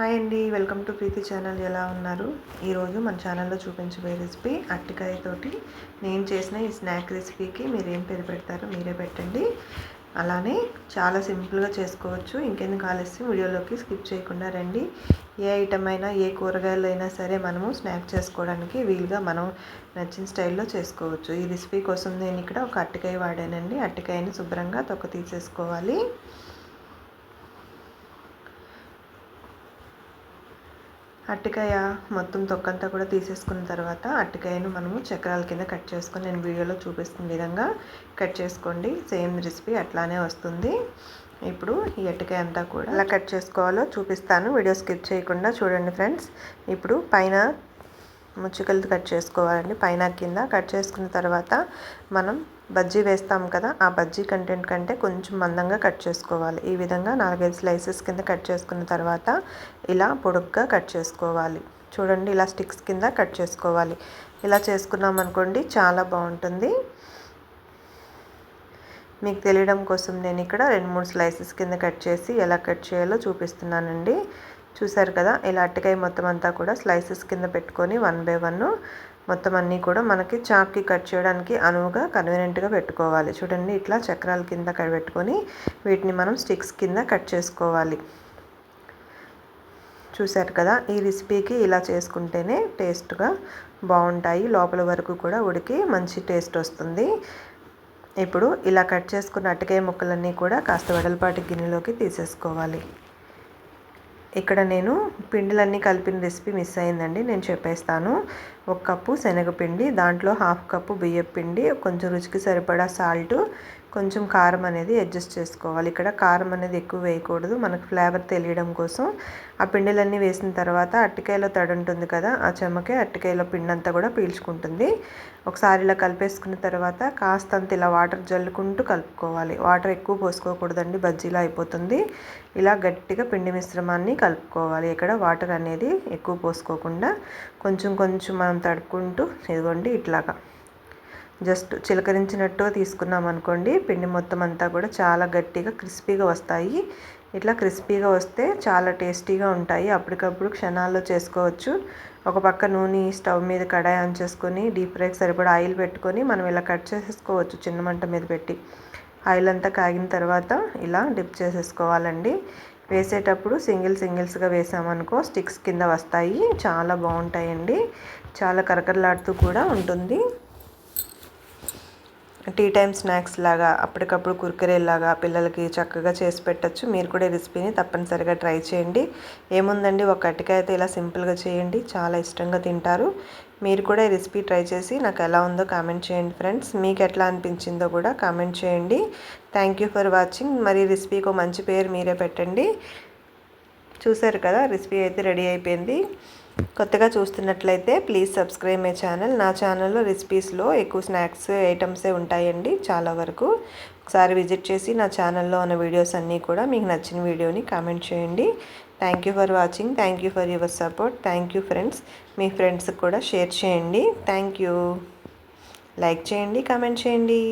Hi అండి welcome to Preethi channel. ఎలా ఉన్నారు? ఈరోజు మన ఛానల్లో చూపించబోయే రెసిపీ అట్టికాయతోటి నేను చేసిన ఈ స్నాక్ రెసిపీకి మీరు ఏం పేరు పెడతారో మీరే పెట్టండి. అలానే చాలా సింపుల్గా చేసుకోవచ్చు. ఇంకెందుకు ఆలస్యం వీడియోలోకి స్కిప్ చేయకుండా రండి. ఏ ఐటమ్ అయినా ఏ కూరగాయలు అయినా సరే మనము స్నాక్ చేసుకోవడానికి వీలుగా మనం నచ్చిన స్టైల్లో చేసుకోవచ్చు. ఈ రెసిపీ కోసం నేను ఇక్కడ ఒక అట్టికాయ వాడానండి. అట్టికాయని శుభ్రంగా తొక్క తీసేసుకోవాలి. అట్టికాయ మొత్తం తొక్కంతా కూడా తీసేసుకున్న తర్వాత అట్టికాయను మనము చక్రాల కింద కట్ చేసుకొని నేను వీడియోలో చూపిస్తున్న విధంగా కట్ చేసుకోండి. సేమ్ రెసిపీ అట్లానే వస్తుంది. ఇప్పుడు ఈ అట్టికాయ అంతా కూడా ఎలా కట్ చేసుకోవాలో చూపిస్తాను. వీడియో స్కిప్ చేయకుండా చూడండి ఫ్రెండ్స్. ఇప్పుడు పైన ముచ్చుకలు కట్ చేసుకోవాలండి. పైన కింద కట్ చేసుకున్న తర్వాత మనం బజ్జీ వేస్తాం కదా ఆ బజ్జీ కంటెంట్ కంటే కొంచెం మందంగా కట్ చేసుకోవాలి. ఈ విధంగా నాలుగైదు స్లైసెస్ కింద కట్ చేసుకున్న తర్వాత ఇలా పొడుగ్గా కట్ చేసుకోవాలి. చూడండి ఇలా స్టిక్స్ కింద కట్ చేసుకోవాలి. ఇలా చేసుకున్నాం అనుకోండి చాలా బాగుంటుంది. మీకు తెలియడం కోసం నేను ఇక్కడ రెండు మూడు స్లైసెస్ కింద కట్ చేసి ఎలా కట్ చేయాలో చూపిస్తున్నానండి. చూసారు కదా ఇలా అట్టికాయ మొత్తం అంతా కూడా స్లైసెస్ కింద పెట్టుకొని వన్ బై వన్ మొత్తం అన్నీ కూడా మనకి చాక్కి కట్ చేయడానికి అనువుగా కన్వీనియంట్గా పెట్టుకోవాలి. చూడండి ఇట్లా చక్రాల కింద పెట్టుకొని వీటిని మనం స్టిక్స్ కింద కట్ చేసుకోవాలి. చూసారు కదా ఈ రెసిపీకి ఇలా చేసుకుంటేనే టేస్ట్గా బాగుంటాయి. లోపల వరకు కూడా ఉడికి మంచి టేస్ట్ వస్తుంది. ఇప్పుడు ఇలా కట్ చేసుకున్న అట్టకాయ ముక్కలన్నీ కూడా కాస్త వెడల్పాటి గిన్నెలోకి తీసేసుకోవాలి. ఇక్కడ నేను పిండిలన్నీ కలిపిన రెసిపీ మిస్ అయిందండి నేను చెప్పేస్తాను. ఒక కప్పు శనగపిండి దాంట్లో హాఫ్ కప్పు బియ్యం పిండి కొంచెం రుచికి సరిపడా సాల్ట్ కొంచెం కారం అనేది అడ్జస్ట్ చేసుకోవాలి. ఇక్కడ కారం అనేది ఎక్కువ వేయకూడదు. మనకు ఫ్లేవర్ తెలియడం కోసం. ఆ పిండిలన్నీ వేసిన తర్వాత అట్టికాయలో తడి ఉంటుంది కదా ఆ చెమ్మకే అట్టికాయలో పిండి అంతా కూడా పీల్చుకుంటుంది. ఒకసారి ఇలా కలిపేసుకున్న తర్వాత కాస్తంత ఇలా వాటర్ జల్లుకుంటూ కలుపుకోవాలి. వాటర్ ఎక్కువ పోసుకోకూడదండి బజ్జీలా అయిపోతుంది. ఇలా గట్టిగా పిండి మిశ్రమాన్ని కలుపుకోవాలి. ఇక్కడ వాటర్ అనేది ఎక్కువ పోసుకోకుండా కొంచెం కొంచెం మనం తడుపుకుంటూ ఇదిగోండి ఇట్లాగా. జస్ట్ చిలకరించినట్టు తీసుకున్నాం అనుకోండి పిండి మొత్తం అంతా కూడా చాలా గట్టిగా క్రిస్పీగా వస్తాయి. ఇట్లా క్రిస్పీగా వస్తే చాలా టేస్టీగా ఉంటాయి. అప్పటికప్పుడు క్షణాల్లో చేసుకోవచ్చు. ఒక పక్క నూనె స్టవ్ మీద కడాయి ఆన్ చేసుకొని డీప్ ఫ్రైకి సరిపడా ఆయిల్ పెట్టుకొని మనం ఇలా కట్ చేసేసుకోవచ్చు చిన్న మంట మీద పెట్టి. ఆయిల్ అంతా కాగిన తర్వాత ఇలా డిప్ చేసేసుకోవాలండి. వేసేటప్పుడు సింగిల్ సింగిల్స్గా వేసామనుకో స్టిక్స్ కింద వస్తాయి. చాలా బాగుంటాయండి. చాలా కరకరలాడుతూ కూడా ఉంటుంది. టీ టైమ్ స్నాక్స్ లాగా అప్పటికప్పుడు కుర్కరేలాగా పిల్లలకి చక్కగా చేసి పెట్టచ్చు. మీరు కూడా ఈ రెసిపీని తప్పనిసరిగా ట్రై చేయండి. ఏముందండి? ఒక అట్టికాయ అయితే ఇలా సింపుల్గా చేయండి. చాలా ఇష్టంగా తింటారు. మీరు కూడా ఈ రెసిపీ ట్రై చేసి నాకు ఎలా ఉందో కామెంట్ చేయండి ఫ్రెండ్స్. మీకు ఎట్లా అనిపించిందో కూడా కామెంట్ చేయండి. Thank you for watching. మరి రెసిపీకి మంచి పేరు మీరే పెట్టండి. చూసారు కదా రెసిపీ అయితే రెడీ అయిపోయింది. కొత్తగా చూస్తున్నట్లయితే ప్లీజ్ సబ్స్క్రైబ్ మై ఛానల్ నా ఛానల్లో రెసిపీస్లో ఎక్కువ స్నాక్స్ ఐటమ్సే ఉంటాయండి చాలా వరకు. ఒకసారి విజిట్ చేసి నా ఛానల్లో ఉన్న వీడియోస్ అన్నీ కూడా మీకు నచ్చిన వీడియోని కామెంట్ చేయండి. Thank you for watching thank you for your support thank you friends మీ ఫ్రెండ్స్కి కూడా షేర్ చేయండి. థ్యాంక్ యూ లైక్ చేయండి కామెంట్ చేయండి.